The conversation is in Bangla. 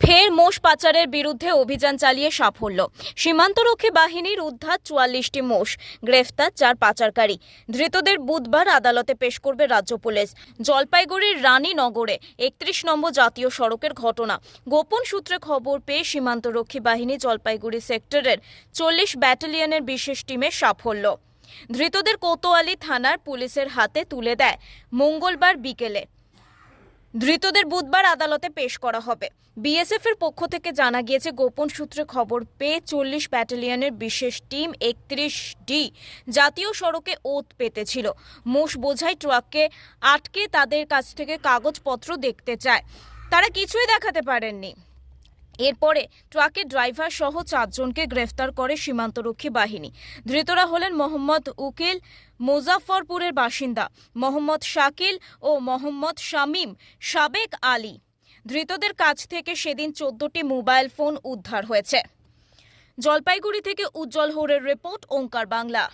ফের মোষ পাচারের বিরুদ্ধে অভিযান চালিয়ে সাফল্য। সীমান্তরক্ষী বাহিনীর উদ্ধার চুয়াল্লিশটি মোষ, গ্রেফতার চার পাচারকারী। ধৃতদের বুধবার আদালতে পেশ করবে রাজ্য পুলিশ। জলপাইগুড়ির রানীনগরে একত্রিশ নম্বর জাতীয় সড়কের ঘটনা। গোপন সূত্রে খবর পেয়ে সীমান্তরক্ষী বাহিনী জলপাইগুড়ি সেক্টরের চল্লিশ ব্যাটালিয়নের বিশেষ টিমের সাফল্য। ধৃতদের কোতোয়ালি থানার পুলিশের হাতে তুলে দেয়। মঙ্গলবার বিকেলে ধৃতদের বুধবার আদালতে পেশ করা হবে। বিএসএফ এর পক্ষ থেকে জানা গিয়েছে, গোপন সূত্রে খবর পেয়ে চল্লিশ ব্যাটালিয়নের বিশেষ টিম একত্রিশ ডি জাতীয় সড়কে ওত পেতেছিল। মোষ বোঝাই ট্রাককে আটকে তাদের কাছ থেকে কাগজপত্র দেখতে চায়। তারা কিছুই দেখাতে পারেননি। এরপরে ট্রাকের ড্রাইভার সহ চারজনকে গ্রেফতার করে সীমান্তরক্ষী বাহিনী। ধৃতরা হলেন মোহাম্মদ উকিল মুজাফরপুরের বাসিন্দা মোহাম্মদ শাকিল ও মোহাম্মদ শামীম সাবেক আলী। ধৃতদের কাছ থেকে সেদিন চোদ্দটি মোবাইল ফোন উদ্ধার হয়েছে। জলপাইগুড়ি থেকে উজ্জ্বল হোরের রিপোর্ট, ওঙ্কার বাংলা।